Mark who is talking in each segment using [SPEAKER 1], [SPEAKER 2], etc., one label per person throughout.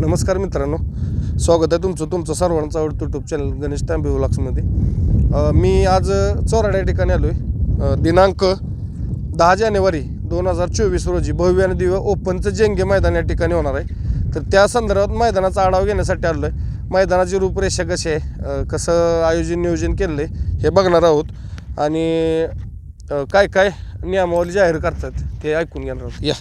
[SPEAKER 1] नमस्कार मित्रांनो. स्वागत आहे तुमचं तुमचं सर्वांचं आवडतं यूट्यूब चॅनल गणेश तांबे व्लॉग्समध्ये मी आज चौराड्या ठिकाणी आलो आहे दिनांक दहा जानेवारी दोन हजार चोवीस रोजी भव्य आणि दिव्य ओपनचं जेंगे मैदान या ठिकाणी होणार आहे. तर त्या संदर्भात मैदानाचा आढावा घेण्यासाठी आलो आहे मैदानाची रूपरेषा कशी आहे? कसं आयोजन नियोजन केलं आहे हे बघणार आहोत. आणि काय काय नियमावली जाहीर करतात ते ऐकून घेणार आहोत. या.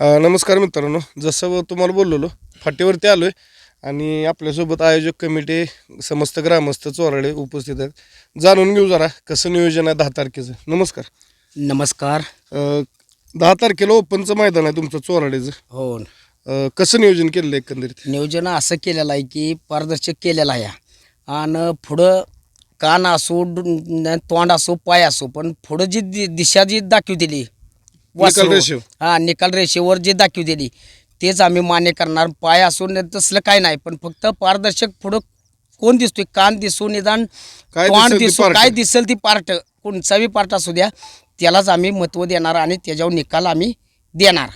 [SPEAKER 1] अ, नमस्कार मित्रांनो. जसं तुम्हाला बोललेलो फाटीवरती आलो आहे आणि आपल्यासोबत आयोजक कमिटी समस्त ग्रामस्थ चोराडे उपस्थित आहेत. जाणून घेऊ जरा कसं नियोजन आहे दहा तारखेचं. नमस्कार.
[SPEAKER 2] नमस्कार.
[SPEAKER 1] अ, दहा तारखेला ओपनचं मैदान आहे तुमचं चोराडेचं.
[SPEAKER 2] हो.
[SPEAKER 1] अ, कसं नियोजन केलं आहे एकंदरीत?
[SPEAKER 2] नियोजन असं केलेलं आहे की पारदर्शक केलेलं आहे. आणि पुढं कान असो डु- न- तोंड असो पाय असो पण पुढं जी दि- दिशा जी दाखवलेली
[SPEAKER 1] रेषेवर.
[SPEAKER 2] हा निकाल रेषेवर जे दाखवलेली तेच आम्ही मान्य करणार. पाय असो न तसलं काय नाही पण फक्त पारदर्शक पुढं कोण दिसतोय कान दिसू निदान
[SPEAKER 1] काय
[SPEAKER 2] तोंड
[SPEAKER 1] दिसेल ती
[SPEAKER 2] दिसू. काय दिसेल ती पार्ट? कोणचाही पार्ट असू द्या त्यालाच आम्ही महत्त्व देणार आणि त्याच्यावर निकाल आम्ही देणार.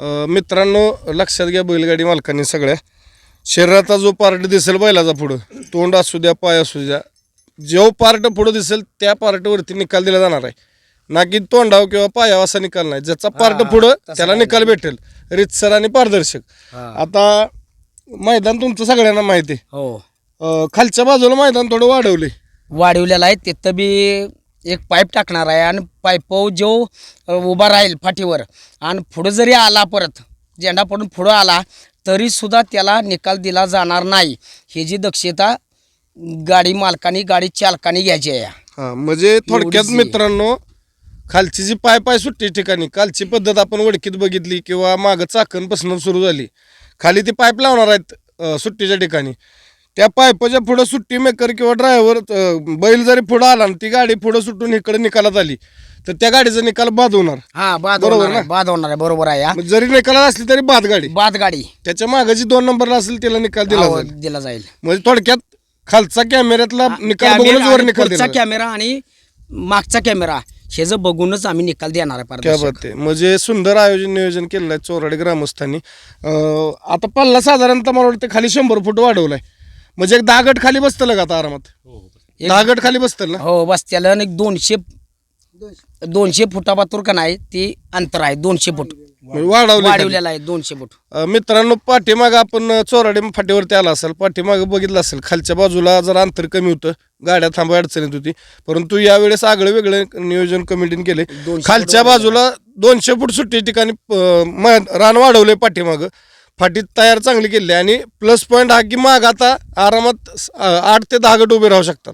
[SPEAKER 1] अ, मित्रांनो लक्षात घ्या बैलगाडी मालकांनी सगळ्या. शरीराचा जो पार्ट दिसेल बैलाचा पुढं तोंड असू द्या पाय असू द्या जो पार्ट पुढं दिसेल त्या पार्टवरती निकाल दिला जाणार आहे. ना की तोंडाव किंवा पायाव असा निकाल नाही. ज्याचा पार्ट पुढं त्याला निकाल भेटेल. रितसर आणि पारदर्शक. आता मैदान तुमचं सगळ्यांना माहिती आहे.
[SPEAKER 2] हो.
[SPEAKER 1] अ, खालच्या बाजूला मैदान थोडं वाढवले
[SPEAKER 2] वाढवलेला आहे तिथं बी एक पाईप टाकणार आहे आणि पाईप जो अ, उभा राहील फाटीवर. आणि पुढं जरी आला परत झेंडा पडून पुढं आला तरी सुद्धा त्याला निकाल दिला जाणार नाही. ही जी दक्षता गाडी मालकानी गाडी चालकानी घ्यायची आहे.
[SPEAKER 1] हा म्हणजे थोडक्यात. मित्रांनो खालची जी पाय पाय सुट्टी ठिकाणी कालची पद्धत आपण वडकीत बघितली किंवा मागं चाकणपासून सुरू झाली. खाली ती पाईप लावणार आहेत सुट्टीच्या ठिकाणी. त्या पाईपाच्या पुढं सुट्टी मेकर किंवा ड्रायव्हर बैल जरी पुढं आला आणि ती गाडी पुढं सुटून इकडे निकालात आली तर त्या गाडीचा निकाल बाद होणार
[SPEAKER 2] हा बाद
[SPEAKER 1] बरोबर
[SPEAKER 2] आहे, बाद होणार आहे बरोबर आहे हा.
[SPEAKER 1] मग जरी निकालात असली तरी बाद गाडी.
[SPEAKER 2] बाद गाडी.
[SPEAKER 1] त्याच्या मागं जी दोन नंबरला असेल त्याला निकाल दिला
[SPEAKER 2] हो,
[SPEAKER 1] जाईल.
[SPEAKER 2] दिला जाईल.
[SPEAKER 1] म्हणजे थोडक्यात खालचा कॅमेऱ्यातला निकाल बघूनच वर निकाल
[SPEAKER 2] पुढचा
[SPEAKER 1] दिला
[SPEAKER 2] कॅमेरा आणि मागचा कॅमेरा. हे जर बघूनच आम्ही निकाल देणार आहे
[SPEAKER 1] क्या
[SPEAKER 2] पारदर्शक.
[SPEAKER 1] बात आहे. म्हणजे सुंदर आयोजन नियोजन केलेलं आहे चोराडे ग्रामस्थांनी. अं, आता पल्ला साधारणतः मला वाटतं खाली शंभर फूट वाढवलाय. म्हणजे एक दहा गट खाली बसतं का आता आरामात? दहा गट खाली बसतं ना?
[SPEAKER 2] हो बस त्याला एक दोनशे दोनशे फुटापातूर का नाही ती अंतर आहे दोनशे फूट.
[SPEAKER 1] म्हणजे वाढवले.
[SPEAKER 2] वाढवलेला आहे दोनशे फूट
[SPEAKER 1] अं, मित्रांनो पाठीमागं आपण चोराडे फाटीवरती आला असेल. पाठीमागं बघितलं असेल खालच्या बाजूला जरा अंतर कमी होतं. गाड्या थांबा अडचणीत होती. परंतु यावेळेस आगळं वेगळं नियोजन कमिटीने केले
[SPEAKER 2] दोनशे
[SPEAKER 1] खालच्या बाजूला दोनशे फूट सुट्टी ठिकाणी अं, म- रान वाढवले पाठीमागं. फाटीत तयार चांगली केली आणि प्लस पॉईंट हा की माग आता आरामात स- अं, आठ ते दहा गट उभे राहू शकतात.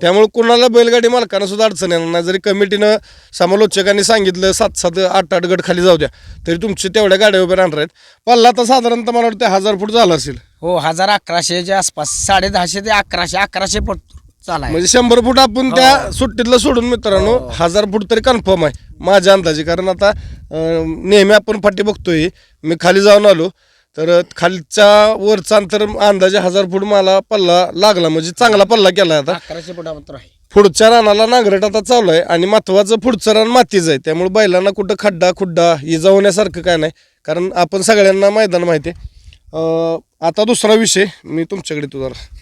[SPEAKER 1] त्यामुळे कुणाला बैलगाडी मालकांना सुद्धा अडचण येणार नाही. जरी कमिटीनं समालोचकांनी सांगितलं सात सात आठ आठ गट खाली जाऊ द्या तरी तुमची तेवढ्या गाड्या उभ्या राहणार आहेत. पल्ला तर साधारणतः मला वाटतं हजार फूट झाला असेल.
[SPEAKER 2] हो हजार अकराशेच्या आसपास साडे दहाशे ते अकराशे अकराशे फूट चालाय
[SPEAKER 1] म्हणजे शंभर फूट आपण त्या सुट्टीतलं सोडून मित्रांनो हजार फूट तरी कन्फर्म आहे माझ्या अंदाजे. कारण आता नेहमी आपण फाटी बघतोय मी खाली जाऊन आलो तर खालच्या वरचा अंतर अंदाजे हजार फूट मला पल्ला लागला. म्हणजे चांगला पल्ला केला आता.
[SPEAKER 2] अकराशे फुटापत्र आहे.
[SPEAKER 1] पुढच्या रानाला नांगरट आता चालू आहे आणि महत्वाचं पुढचं रान मातीच आहे. त्यामुळे बैलांना कुठं खड्डा खुड्डा इजा होण्यासारखं काय नाही. कारण आपण सगळ्यांना मैदान माहिती आहे. अं, आता दुसरा विषय मी तुमच्याकडे तू जरा.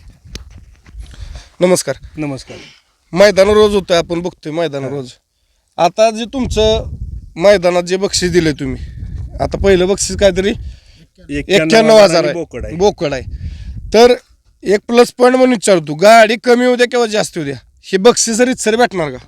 [SPEAKER 1] नमस्कार.
[SPEAKER 3] नमस्कार.
[SPEAKER 1] मैदान रोज होतं आपण बघतोय मैदान रोज. आता जे तुमचं मैदानात जे बक्षीस दिले तुम्ही आता पहिलं बक्षीस काहीतरी एक्क्याण्णव हजार
[SPEAKER 3] बोकड
[SPEAKER 1] आहे.
[SPEAKER 3] आहे
[SPEAKER 1] बोकड आहे. तर एक प्लस पॉईंट म्हणून विचारतो गाडी कमी होऊ द्या किंवा जास्त होऊ द्या. हे बक्षीस रीतसर भेटणार का?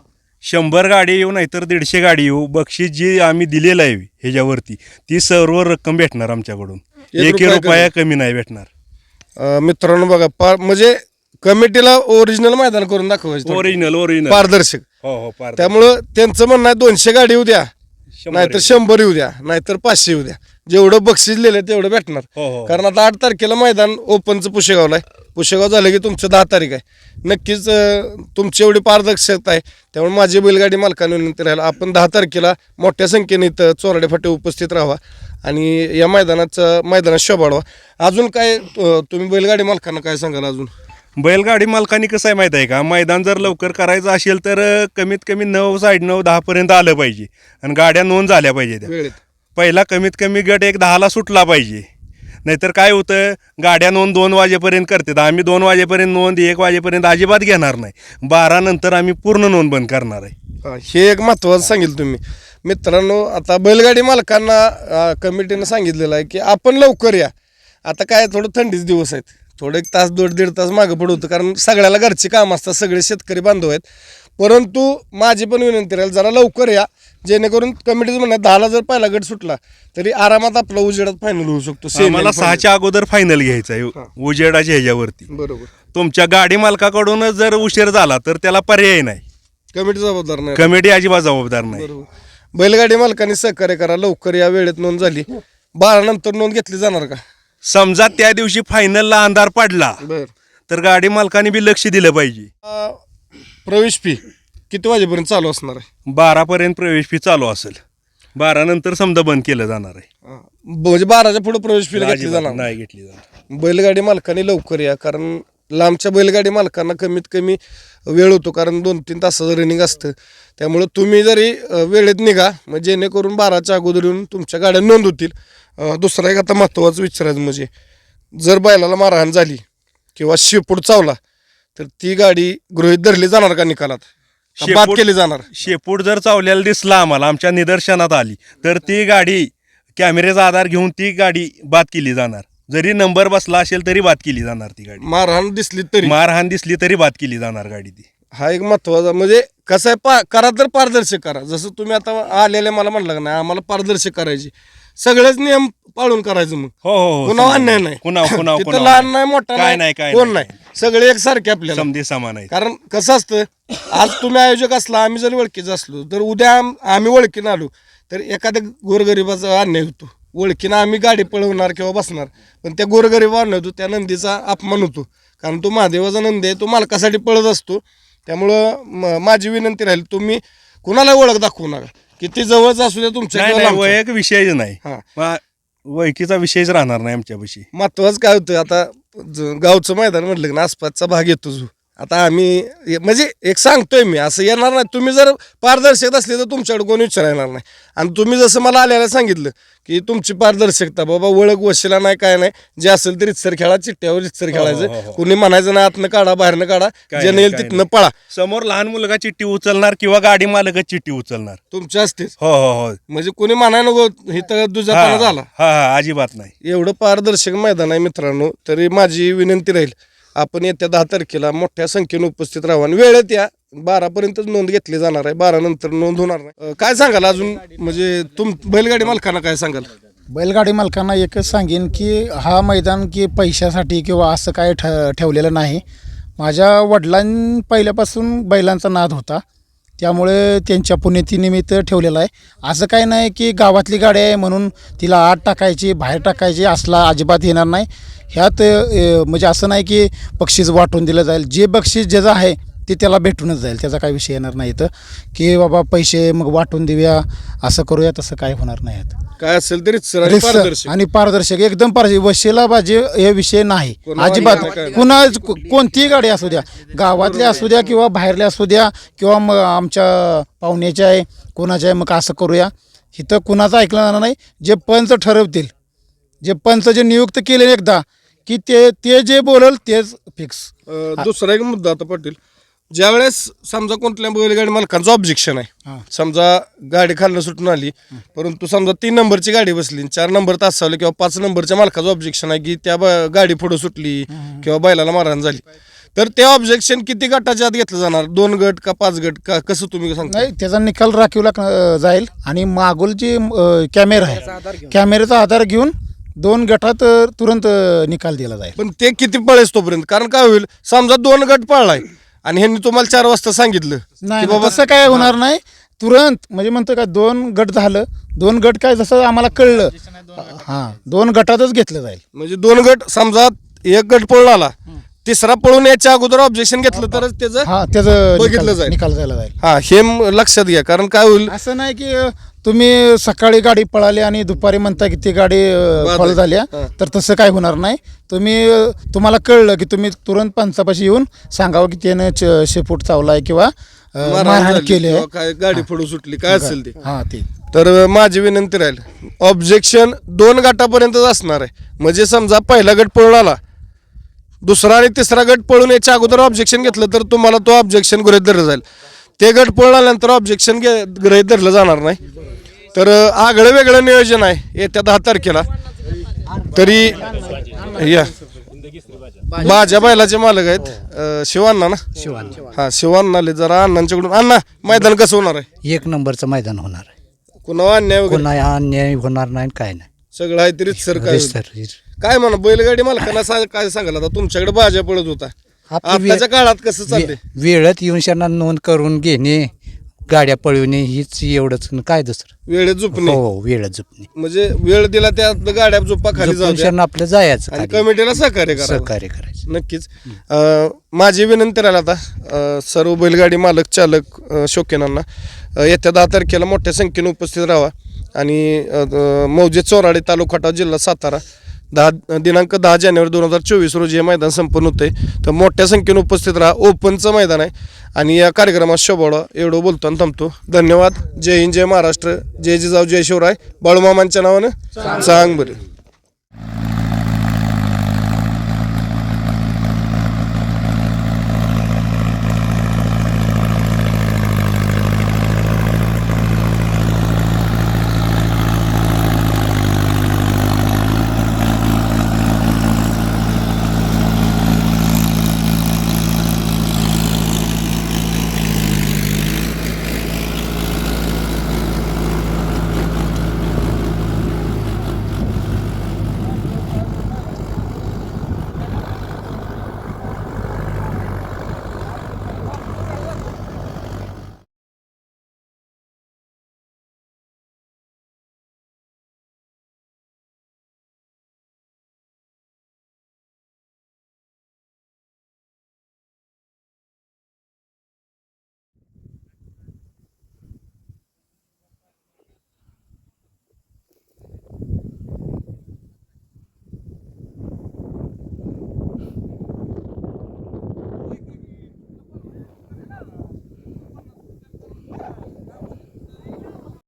[SPEAKER 3] शंभर गाडी येऊ नाहीतर दीडशे गाडी येऊ. बक्षीस जी आम्ही दिलेलं आहे ह्याच्यावरती ती सर्व रक्कम भेटणार आमच्याकडून.
[SPEAKER 1] एक रुपया
[SPEAKER 3] कमी. नाही भेटणार.
[SPEAKER 1] मित्रांनो बघा पार म्हणजे कमिटीला ओरिजिनल मैदान करून दाखवायचं
[SPEAKER 3] ओरिजिनल ओरिजिनल
[SPEAKER 1] पारदर्शक.
[SPEAKER 3] हो हो
[SPEAKER 1] त्यामुळं त्यांचं म्हणणं आहे दोनशे गाडी येऊ द्या. नाहीतर. शंभर येऊ द्या. नाहीतर पाचशे येऊ द्या. जेवढं बक्षीस लिहिलं तेवढं भेटणार.
[SPEAKER 3] हो हो.
[SPEAKER 1] कारण आता आठ तारखेला मैदान ओपनचं पुशेगावला आहे. पुशेगाव झालं की तुमचं दहा तारीख आहे. नक्कीच अं, तुमची एवढी पारदर्शकता आहे. त्यामुळे माझी बैलगाडी मालकांनी विनंती राहील आपण दहा तारखेला मोठ्या संख्येने इथं चोराडे फाटे उपस्थित राहा आणि या मैदानाचं मैदानात शोभा वाढवा. अजून काय अं, तुम्ही बैलगाडी मालकांना काय सांगाल अजून?
[SPEAKER 3] बैलगाडी मालकांनी कसं आहे माहिती आहे का? मैदान जर लवकर करायचं असेल तर अं, कमीत कमी नऊ साडे नऊ दहापर्यंत आलं पाहिजे. आणि गाड्या नोंद झाल्या पाहिजे त्या.
[SPEAKER 1] वेळेत.
[SPEAKER 3] पहिला कमीत कमी गट एक दहाला सुटला पाहिजे. नाहीतर काय होतं गाड्या नोंद दोन वाजेपर्यंत करतात. आम्ही दोन वाजेपर्यंत नोंद एक वाजेपर्यंत अजिबात घेणार नाही. बारा नंतर आम्ही पूर्ण नोंद बंद करणार आहे.
[SPEAKER 1] हा, हे एक महत्त्वाचं सांगितलं तुम्ही. मित्रांनो आता बैलगाडी मालकांना कमिटीनं सांगितलेलं आहे की आपण लवकर या. आता काय थोडं थंडीच दिवस आहेत. थोडं एक तास दोड दीड तास मागं पडू होतं. कारण सगळ्याला घरची काम असतात. सगळे शेतकरी बांधव आहेत. परंतु माझी पण विनंती राहील जरा लवकर या. जेणेकरून कमिटीचं म्हणणं दहाला जर पहिला गट सुटला तरी आरामात आपला उजेडात फायनल होऊ शकतो. आणि final.
[SPEAKER 3] सहाच्या अगोदर फायनल घ्यायचं आहे. उजेडाच्या ह्याच्यावरती.
[SPEAKER 1] बरोबर.
[SPEAKER 3] तुमच्या गाडी मालकाकडूनच जर उशीर झाला तर त्याला पर्याय नाही.
[SPEAKER 1] कमिटी जबाबदार नाही.
[SPEAKER 3] कमिटी अजिबात जबाबदार नाही.
[SPEAKER 1] बरोबर. बैलगाडी मालकांनी सहकार्य करा लवकर या वेळेत नोंद झाली. बारा नंतर नोंद घेतली जाणार का?
[SPEAKER 3] समजा त्या दिवशी फायनलला अंधार पडला
[SPEAKER 1] बर.
[SPEAKER 3] तर गाडी मालकाने बी लक्ष दिलं पाहिजे.
[SPEAKER 1] प्रवेश फी किती वाजेपर्यंत चालू असणार आहे?
[SPEAKER 3] बारापर्यंत प्रवेश फी चालू असेल. बारा नंतर समजा बंद केलं जाणार आहे.
[SPEAKER 1] हा. म्हणजे बाराच्या पुढे प्रवेश फी घेतली
[SPEAKER 3] अजिबात
[SPEAKER 1] जाणार
[SPEAKER 3] नाही घेतली जाणार.
[SPEAKER 1] बैलगाडी मालकांनी लवकर या कारण लांबच्या बैलगाडी मालकांना कमीत कमी वेळ होतो कारण दोन तीन तासाचं रनिंग असतं. त्यामुळं तुम्ही जरी अ, वेळेत निघा मग जेणेकरून बाराच्या अगोदर येऊन तुमच्या गाड्या नोंद होतील. अ, दुसरा एक आता महत्त्वाचं विचारायचं म्हणजे जर बैलाला मारहाण झाली किंवा शेपूट चावला तर ती गाडी गृहीत धरली जाणार का निकालात? का बाद
[SPEAKER 3] शेपूट-
[SPEAKER 1] केली जाणार?
[SPEAKER 3] शेपूट जर चावलेला दिसला आम्हाला आमच्या निदर्शनात आली तर ती गाडी कॅमेऱ्याचा आधार घेऊन ती गाडी बाद केली जाणार. जरी नंबर बसला असेल तरी बाद केली जाणार ती गाडी.
[SPEAKER 1] मारहाण दिसली तरी.
[SPEAKER 3] मारहाण दिसली तरी बाद केली जाणार गाडी ती.
[SPEAKER 1] हा एक महत्त्वाचा म्हणजे कसं आहे पा करा तर पारदर्शक करा. जसं तुम्ही आता आलेले मला म्हणलं का नाही आम्हाला पारदर्शक करायची. सगळेच नियम पाळून करायचं मग.
[SPEAKER 3] हो हो हो
[SPEAKER 1] कुणावर अन्याय नाही.
[SPEAKER 3] कुणाव कुणाव
[SPEAKER 1] तिथं
[SPEAKER 3] कुणाव
[SPEAKER 1] लहान नाही मोठा
[SPEAKER 3] काय नाही काय
[SPEAKER 1] कोण नाही. सगळे एकसारखे आपल्याला.
[SPEAKER 3] समधी समान आहे
[SPEAKER 1] कारण कसं असतं आज तुम्ही आयोजक असला आम्ही जर ओळखीचं असलो तर उद्या आम- आम्ही ओळखीनं आलो तर एखाद्या गोरगरिबाचा अन्याय होतो. ओळखीनं आम्ही गाडी पळवणार किंवा बसणार पण त्या गोरगरिबा अन्याय होतो त्या नंदीचा अपमान होतो. कारण तो महादेवाचा नंदी आहे तो मालकासाठी पळत असतो. त्यामुळं म- माझी विनंती राहील तुम्ही कुणाला ओळख दाखवू नका. किती जवळच असू द्या तुमच्या
[SPEAKER 3] नाही
[SPEAKER 1] किंवा
[SPEAKER 3] नाही
[SPEAKER 1] लांबच्या.
[SPEAKER 3] वैयक विषयच नाही.
[SPEAKER 1] हा.
[SPEAKER 3] वैकीचा विषयच राहणार नाही आमच्यापाशी.
[SPEAKER 1] महत्वाचं काय होतं आता गावचं मैदान म्हटलं की ना आसपासचा भाग येतो जो. आता आम्ही म्हणजे एक सांगतोय मी असं येणार नाही. तुम्ही जर पारदर्शक असले तर तुमच्याकडे कोणी विचारणार नाही. आणि तुम्ही जसं मला आल्याला सांगितलं की तुमची पारदर्शकता बाबा ओळख वशिला नाही काय नाही जे असेल ते रितसर खेळा चिट्ट्यावर रितसर
[SPEAKER 3] हो,
[SPEAKER 1] खेळायचं.
[SPEAKER 3] हो.
[SPEAKER 1] कोणी म्हणायचं ना आतनं काढा बाहेरनं काढा
[SPEAKER 3] नाही,
[SPEAKER 1] येईल
[SPEAKER 3] काय
[SPEAKER 1] तिथनं
[SPEAKER 3] नाही.
[SPEAKER 1] पळा.
[SPEAKER 3] समोर लहान मुलगा चिठ्ठी उचलणार किंवा गाडी मालकच चिठ्ठी उचलणार?
[SPEAKER 1] तुमच्या असतेच.
[SPEAKER 3] हो हो हो.
[SPEAKER 1] म्हणजे कोणी म्हणाय नको इथं दुजापणा
[SPEAKER 3] हा
[SPEAKER 1] झाला.
[SPEAKER 3] हा हा, अजिबात नाही.
[SPEAKER 1] एवढं पारदर्शक मैदान आहे मित्रांनो तरी माझी विनंती राहील आपण येत्या दहा तारखेला मोठ्या संख्येने उपस्थित राहू आणि वेळेत या बारापर्यंतच नोंद घेतली जाणार आहे. बारा नंतर नोंद होणार नाही. काय सांगाल अजून? म्हणजे तुम बैलगाडी मालकांना काय सांगाल?
[SPEAKER 4] बैलगाडी मालकांना एकच सांगेन की हा मैदान की पैशासाठी किंवा असं काय ठ ठेवलेलं नाही. माझ्या वडिलां पहिल्यापासून बैलांचा नाद होता. त्यामुळे त्यांच्या पुण्यतिनिमित्त ठेवलेलं आहे. असं काय नाही की गावातली गाडी आहे म्हणून तिला आत टाकायची बाहेर टाकायची असला अजिबात येणार नाही. ह्यात अ, म्हणजे असं नाही की बक्षीस वाटून दिलं जाईल. जे बक्षीस ज्याचं आहे ते त्याला भेटूनच जाईल त्याचा काही विषय येणार नाही इथं. की बाबा पैसे मग वाटून देऊया असं करूया तसं काय होणार नाही.
[SPEAKER 1] काय असेल तरी पारदर्शक.
[SPEAKER 4] आणि पारदर्शक एकदम पारदर्शक. वशिला बाजी हे विषय नाही. अजिबात
[SPEAKER 1] काय.
[SPEAKER 4] कुणा कोणतीही गाडी असू द्या गावातल्या असू द्या किंवा बाहेरल्या असू द्या किंवा मग आमच्या पाहुण्याच्या आहे कोणाच्या आहे मग असं करूया. इथं कुणाचं ऐकलं जाणार नाही. जे पंच ठरवतील जे पंच जे नियुक्त केले एकदा की ते ते जे बोलल तेच फिक्स
[SPEAKER 1] अं, दुसरा एक मुद्दा आता पाटील. ज्यावेळेस समजा कोणत्या बैलगाडी मालकांचं ऑब्जेक्शन आहे
[SPEAKER 4] हां.
[SPEAKER 1] समजा गाडी खालनं सुटून आली परंतु समजा तीन नंबरची गाडी बसली चार नंबर तास चालले किंवा पाच नंबरच्या मालकाचं ऑब्जेक्शन आहे की त्या ब- गाडी पुढे सुटली किंवा बैलाला मारहाण झाली. तर ते ऑब्जेक्शन किती गटाच्या आत घेतलं जाणार? दोन गट का पाच गट? का कसं तुम्ही सांगता?
[SPEAKER 4] नाही त्याचा निकाल राखीवला जाईल आणि मागोल जे कॅमेरा आहे कॅमेऱ्याचा आधार घेऊन दोन गटात तुरंत निकाल दिला जाईल.
[SPEAKER 1] पण ते किती पळेस तोपर्यंत? कारण काय होईल? समजा दोन गट पळलाय आणि ह्यांनी तुम्हाला चार वाजता सांगितलं
[SPEAKER 4] नाही
[SPEAKER 1] की
[SPEAKER 4] नाही, तसं काय होणार नाही. तुरंत म्हणजे म्हणतो का दोन गट झालं. दोन गट काय जसं आम्हाला कळलं. हां दोन गटातच घेतलं जाईल.
[SPEAKER 1] म्हणजे दोन गट समजा एक गट पळून आला. तिसरा पळून याच्या अगोदर ऑब्जेक्शन घेतलं तरच त्याचं
[SPEAKER 4] हा त्याचं
[SPEAKER 1] बघितलं
[SPEAKER 4] निकाल-
[SPEAKER 1] जाईल.
[SPEAKER 4] निकाल जायला जाईल.
[SPEAKER 1] हा हे म- लक्षात घ्या कारण काय होईल?
[SPEAKER 4] असं नाही की अं, तुम्ही सकाळी गाडी पळाली आणि दुपारी म्हणता की ती गाडी
[SPEAKER 1] बाद
[SPEAKER 4] फॉल
[SPEAKER 1] आहे.
[SPEAKER 4] झाल्या
[SPEAKER 1] हा.
[SPEAKER 4] तर तसं काय होणार नाही. तुम्ही अं, तुम्हाला कळलं की तुम्ही तुरंत पंचापाशी येऊन सांगावं की त्यानं च- शेपूट चावलाय किंवा अं,
[SPEAKER 1] मारहाण
[SPEAKER 4] मारहाण
[SPEAKER 1] झाली
[SPEAKER 4] केली
[SPEAKER 1] किंवा
[SPEAKER 4] आहे
[SPEAKER 1] काय गाडी फोडून सुटली काय असेल ते?
[SPEAKER 4] हा ते.
[SPEAKER 1] तर अ, माझी विनंती राहील ऑब्जेक्शन दोन गटापर्यंतच असणार आहे. म्हणजे समजा पहिला गट पळून आला दुसरा आणि तिसरा गट पळून याच्या अगोदर ऑब्जेक्शन घेतलं तर तुम्हाला तो ऑब्जेक्शन गृहीत धरलं जाईल. ते गट पळून आल्यानंतर ऑब्जेक्शन घे गृहीत धरलं जाणार नाही. तर आगळं वेगळं नियोजन आहे. येत्या दहा तारखेला. तरी या. माझ्या बैलाचे मालक आहेत. शिवांना ना?
[SPEAKER 5] शिवान
[SPEAKER 1] हा शिवांनाले जरा अण्णांच्याकडून. अण्णा मैदान कसं होणार आहे?
[SPEAKER 5] एक नंबरचं मैदान होणार आहे.
[SPEAKER 1] कुणा अन्याय वगैरे?
[SPEAKER 5] कोणा अन्याय होणार नाही काय नाही.
[SPEAKER 1] सगळं आहे तरी सर काय होईल?
[SPEAKER 5] सर
[SPEAKER 1] काय म्हणा बैलगाडी मालकांना सांग काय सांगाल आता? तुमच्याकडे बाजा पडत होता.
[SPEAKER 5] आपली वे-
[SPEAKER 1] आताच्या काळात कसं चाललंय?
[SPEAKER 5] वेळेत येऊन त्यांना नोंद करून घेणे गाड्या पळवणे हीच एवढंच न काय दुसरं?
[SPEAKER 1] वेळेत झोपणे.
[SPEAKER 5] हो वेळेत झोपणे.
[SPEAKER 1] म्हणजे वेळ दिला त्या गाड्या झोपा खाली जाऊ
[SPEAKER 5] झोपून
[SPEAKER 1] द्या
[SPEAKER 5] त्यांना आपलं जायचं
[SPEAKER 1] आणि
[SPEAKER 5] खाली.
[SPEAKER 1] कमिटीला सहकार्य करा
[SPEAKER 5] सहकार्य करायचं.
[SPEAKER 1] नक्कीच. अं, माझी विनंती राहील आता अं, सर्व बैलगाडी मालक चालक अं, शौकीनांना अं, येत्या दहा तारखेला मोठ्या संख्येने उपस्थित राहा. आणि अं, मौजे चोराडे तालुका खटाव जिल्हा सातारा दहा दिनांक दहा जानेवारी दोन हजार चोवीस रोजी हे मैदान संपन्न होते तर मोठ्या संख्येने उपस्थित राहा. ओपनचं मैदान आहे. आणि या कार्यक्रमात शोभवडा एवढं बोलतो आणि थांबतो. धन्यवाद. जय हिंद जय महाराष्ट्र. जय जिजाऊ जय शिवराय. बाळूमामांच्या नावानं सांग बरं